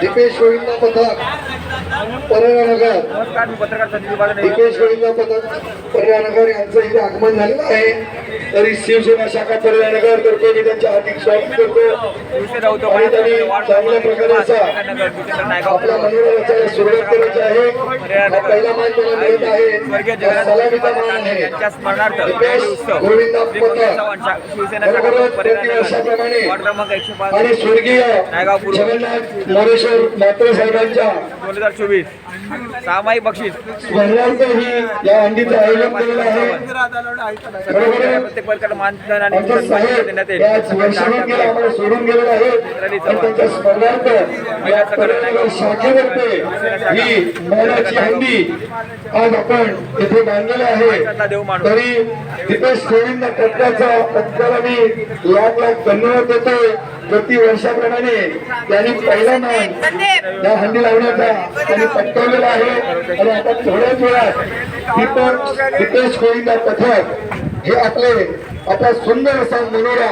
दीपेश गोविंद पथक गोविंद पथक परळनगर यांचं इथे आगमन झालेलं आहे. तरी शिवसेना शाखा परळनगर तर्फे मी त्यांचे हार्दिक स्वागत करतो. आणि त्यांनी चांगल्या प्रकारे असा नगर जिल्हा नायगाव. आपला मनोरंजनाला सुरुवात करायची आहे. पहिला मान त्याला मिळत आहे. सलामीचा मान आहे. उत्सव गोविंद आणि स्वर्गीय. जगन्नाथ मोरेश्वर मात्रे साहेबांच्या चोवीस सामायिक बक्षीस? प्रत्येक वर्गाला मानधन आणि देण्यात येईल. ही आज आपण येथे बांधलेली आहे. देव मानू तरी दीपेश गोविंद पथकाचा पथकाला मी लाख लाख धन्यवाद देतोय. प्रतिवर्षाप्रमाणे त्यांनी पहिला मान या हंडी लावण्याचा त्यांनी पटकावलेला आहे. आणि आता थोड्याच वेळात दीपेश गोविंद पथक हे आपले आता सुंदर असा मनोरा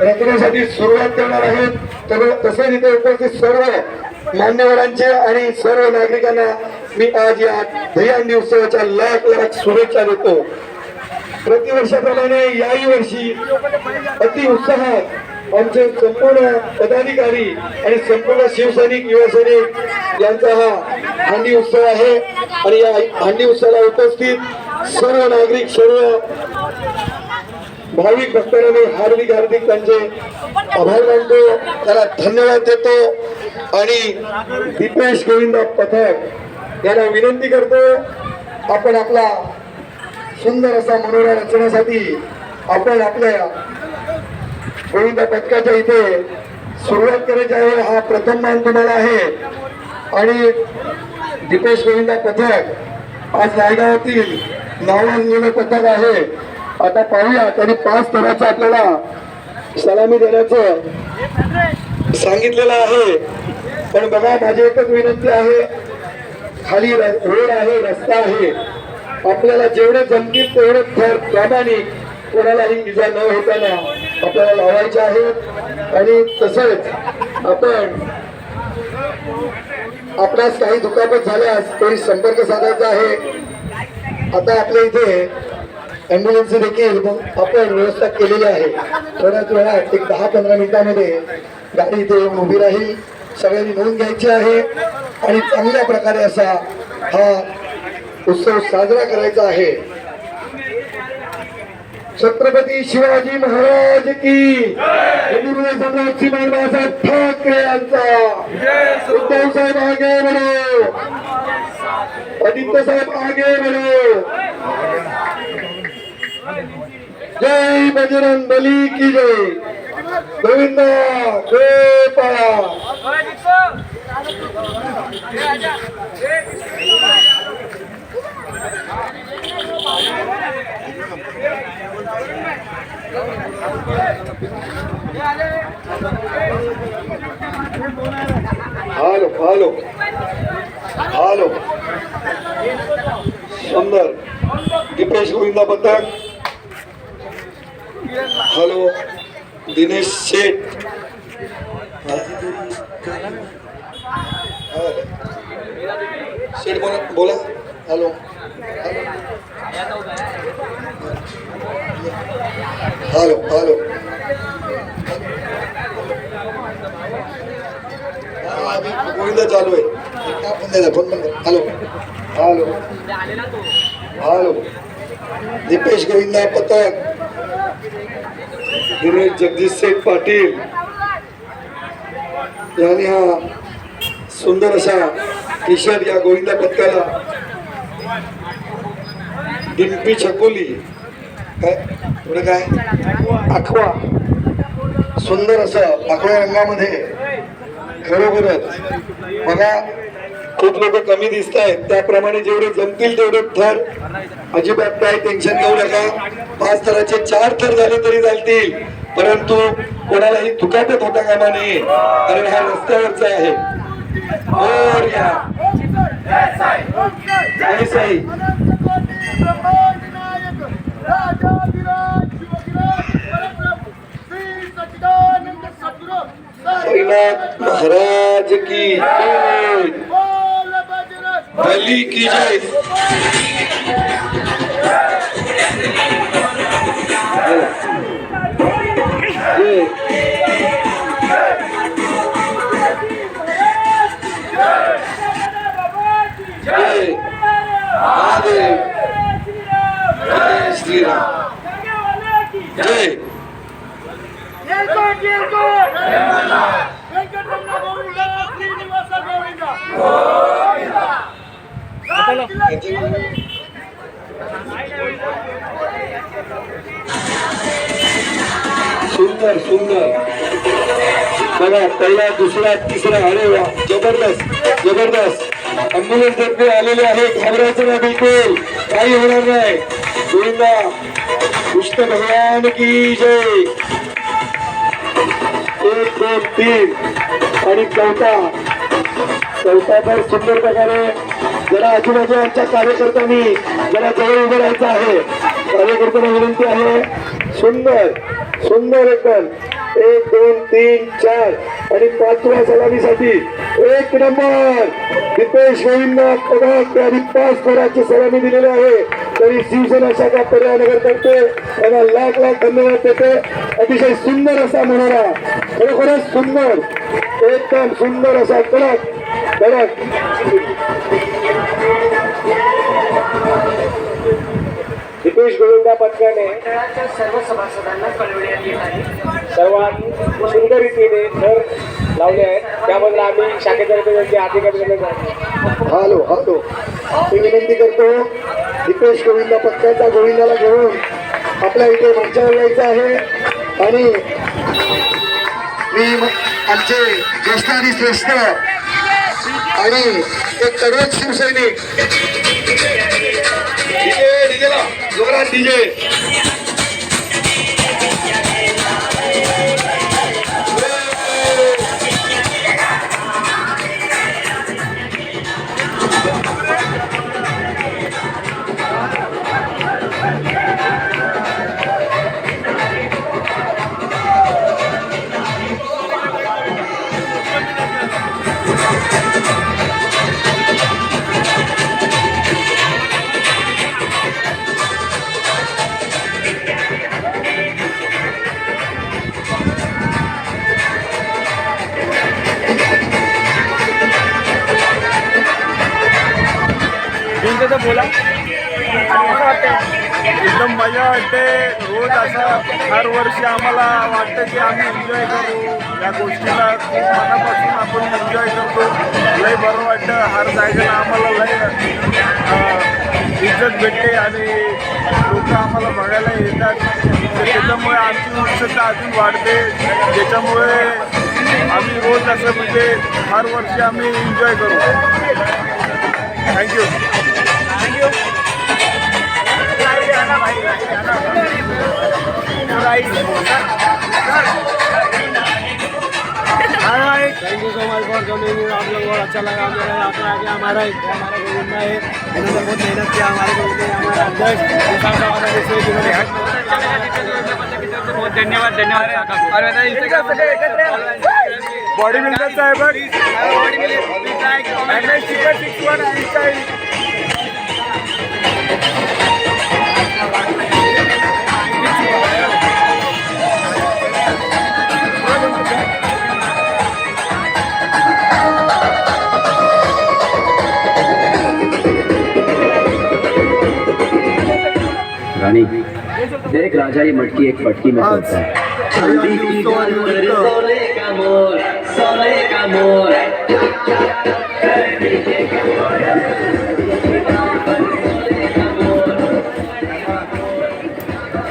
रचण्यासाठी सुरुवात करणार आहेत. तर तसेच इथे उपस्थित सर्व मान्यवरांचे आणि सर्व नागरिकांना मी आज या ध्यान उत्सवाच्या लाख लाख शुभेच्छा देतो. प्रतिवर्षाप्रमाणे याही वर्षी अति उत्साहात आमचे संपूर्ण पदाधिकारी आणि संपूर्ण शिवसैनिक युवासैनिक यांचा हा हांडी उत्सव आहे. आणि या हांडी उत्सवाला उपस्थित सर्व नागरिक सर्व भाविक भक्तांना मी हार्दिक हार्दिक त्यांचे आभार मानतो. त्याला धन्यवाद देतो. आणि दीपेश गोविंद पथक यांना विनंती करतो आपण आपला सुंदर असा मनोरा रचण्यासाठी आपण आपल्या गोविंद पथकाच्या इथे सुरुवात करायची आहे. हा प्रथम मान तुम्हाला आहे. आणि दीपेश गोविंद पथक आज नायगावातील नावाजलेलं पथक आहे. आता पाहूया त्यांनी पाच तराचं आपल्याला सलामी देण्याचं सांगितलेलं आहे. पण बघा माझी एकच विनंती आहे. खाली र- रोड आहे रस्ता आहे. आपल्याला जेवढे जमतील तेवढे प्रामाणिक कोणालाही इजा न होताना आपल्याला लावायचे आहेत आणि तसंच आपण आपणास काही दुखापत झाल्यास तरी संपर्क साधायचा आहे. आता आपल्या इथे ॲम्ब्युलन्स देखील आपण व्यवस्था केलेली आहे. थोड्याच वेळात एक दहा पंधरा मिनिटामध्ये गाडी इथे येऊन उभी राहील. सगळ्यांनी नोंद घ्यायची आहे. आणि चांगल्या प्रकारे असा हा उत्सव साजरा करायचा आहे. छत्रपती शिवाजी महाराज की सम्राट श्रीमान बाळासाहेब ठाकरे यांचा. उद्धव साहेब आगे बढो आदित्य साहेब आगे बढो जय बजरंग बली की जय. Govinda Gopala hello hello. Hello. सुंदर. दीपेश गोविंदा पथक हॅलो. दिनेश शेठ. शेठ बोला बोला. हॅलो. हॅलो हॅलो हा, मी गोविंदा चालू आहे. फोन फोन बंद hello. Hello. Hello. Dipesh Govinda पथक दिनेश जगदीश शेठ पाटील. यांनी हा सुंदर असा टी शर्ट या गोविंदा पथकाला डिंपी छकोली. काय? पुढे काय? आखवा सुंदर असं आखव्या रंगामध्ये खरोखरच मला खूप लोक कमी दिसत आहेत त्याप्रमाणे जेवढे जमतील तेवढे थर. अजिबात काय टेन्शन घेऊ नका. पाच थराचे चार थर झाले तरी चालतील. परंतु कोणालाही दुखापत होता कामा नये. कारण हा रस्त्यावरचा आहे. महाराज की जय। बली की जय। सुंदर सुंदर. बघा पहिला दुसरा तिसरा अरे वा जबरदस्त जबरदस्त. अम्बुलन्स तर्फे आलेले आहे घाबरायचं ना बिलकुल. काही होणार नाही. गोविंदा कृष्ण भगवान की जय. एक दोन तीन. आणि चौथा. चौथा तर सुंदर प्रकारे जरा आजूबाजू आमच्या कार्यकर्त्यांनी जरा जवळ उभं राहायचं आहे. कार्यकर्त्यांना विनंती आहे. सुंदर. सुंदर एकदम एक दोन तीन चार. आणि पाचव्या सलामीसाठी एक नंबर. दीपेश गोविंदा पगार आणि पाच कराची सलामी दिलेली आहे. तरी शिवसेना शाखा पर्यानगर करते त्यांना लाख लाख धन्यवाद देते अतिशय सुंदर असा म्हणाला खरोखरच सुंदर. एकदम सुंदर असा कडक कडक. दीपेश गोविंदा पथकाने सर्व सभासदांना कळवण्यात सुंदर रीतीने थर लावले आहेत. त्याबद्दल आम्ही शाखेतर्फे त्यांचे अभिनंदन हॅलो हॅलो. मी विनंती करतो दीपेश गोविंदा पथकाचा गोविंदाला घेऊन आपल्या इथे मंचावर यायचं आहे. आणि मी आमचे ज्येष्ठ आणि श्रेष्ठ आणि एक कडवट शिवसैनिक डीजे जोरात डीजे. वाटतं तर बोला. कसं एकदम मजा वाटते. रोज असं हर वर्षी आम्हाला वाटतं की आम्ही एन्जॉय करू. या गोष्टीला खूप मनापासून आपण एन्जॉय करतो. लय बरं वाटतं. हर जागेला आम्हाला लय इज्जत भेटते आणि लोक आम्हाला बघायला येतात. त्याच्यामुळे आमची उत्सुकता अजून वाढते. त्याच्यामुळे आम्ही रोज असं म्हणजे हर वर्षी आम्ही एन्जॉय करू. थँक्यू थैंक यू सो अच्छा लगा है बहुत धन्यवाद बॉडी वन रानी देख राजा ये मटकी एक पटकी में आज चलता है। हरियाणी उत्सवानिमित्त सोने का मोर सोने का मोर।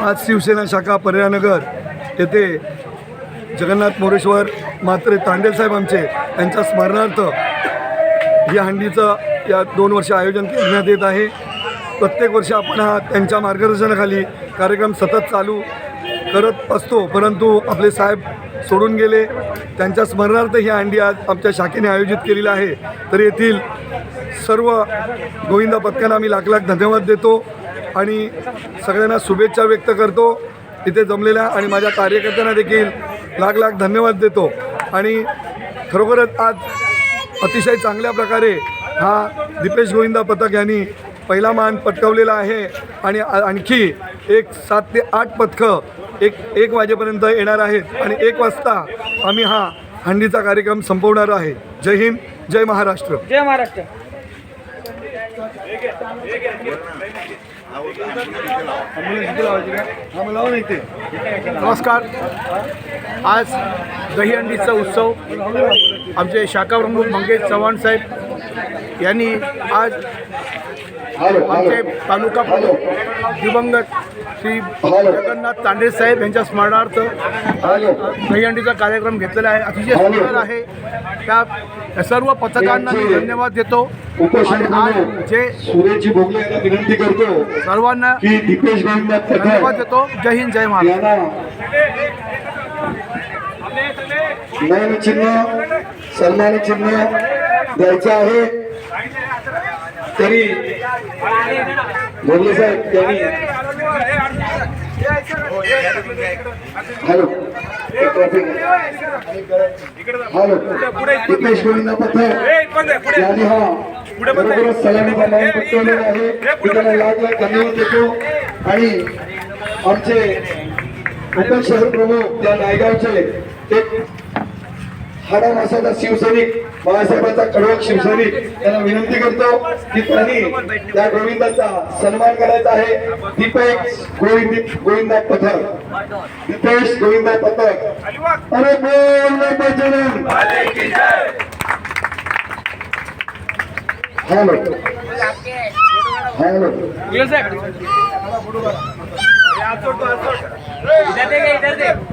आज शिवसेना शाखा पर्यानगर येथे जगन्नाथ मोरेश्वर मात्रे तांडेल साहेब आमचे यांच्या स्मरणार्थ या हंडीचं या दोन वर्ष आयोजन करण्यात येत आहे. प्रत्येक वर्षी आपण हा त्यांच्या मार्गदर्शनाखाली कार्यक्रम सतत चालू करत असतो. परंतु आपले साहेब सोडून गेले. त्यांच्या स्मरणार्थ ही अंडी आज आमच्या शाखेने आयोजित केलेली आहे. तर येथील सर्व गोविंदा पथकांना आम्ही लाख लाख धन्यवाद देतो आणि सगळ्यांना शुभेच्छा व्यक्त करतो. इथे जमलेल्या आणि माझ्या कार्यकर्त्यांना देखील लाख लाख धन्यवाद देतो. आणि खरोखरच आज अतिशय चांगल्या प्रकारे हा दीपेश गोविंदा पथक यांनी पहिला मान पटकावलेला आहे आणि आणखी एक सात ते आठ पथकं एक एक वाजेपर्यंत येणार आहेत आणि एक वाजता आम्ही हा हंडीचा कार्यक्रम संपवणार आहे. जय हिंद जय महाराष्ट्र. जय महाराष्ट्र. नमस्कार. आज दहीहंडीचा उत्सव. आमचे शाखा प्रमुख मंगेश चव्हाण साहेब यांनी आज आमचे तालुका प्रमुख दिवंगत श्री जगन्नाथ तांडे साहेब यांच्या स्मरणार्थ दहीहंडीचा कार्यक्रम घेतलेला आहे. अतिशय सुंदर आहे. त्या सर्व पथकांना मी धन्यवाद देतो. जे विनंती करतो सर्वांना धन्यवाद देतो. जय हिंद जय मान चिन्ह सन्मान चिन्ह द्यायचं आहे. तरी बोलले साहेब त्यांनी हॅलो हॅलो दीपेश गोविंदा पथक यांनी हा बरोबरच सलामीचा मान पटकवलेला आहे. मी त्यांना लाख लाख धन्यवाद देतो. आणि आमचे उपल प्रमुख त्या नायगावचे एक हाडा मासाचा शिवसैनिक बाळासाहेबांचा कडवक शिवसैनिक. त्यांना विनंती करतो की त्यांनी त्या गोविंदाचा सन्मान करायचा आहे. दीपेश गोविंद गोविंदा पथक. दीपेश गोविंदा पथक. अरे बोल हॅलो. हॅलो. साहेब इधर दे इधर दे.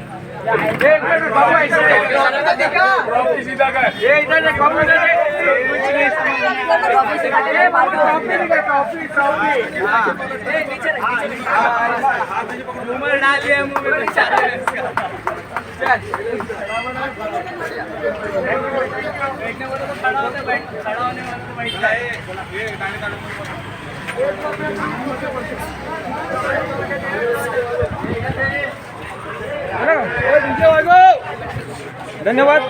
ना रियाज. याच्या डोक्यावर पाड, आज याच्या डोक्यावर पाड. याच्या डोक्यावर पाड. नीचे देख नीचे देख इधर देख इधर देख बाबू ऐसे देख. ये इधर देख, बाबू इधर देख. उमर डाल दिया मुंह में चल बैठने वाला तो खड़ा होने बैठ खड़ा होने वाला तो बैठ जाए धन्यवाद.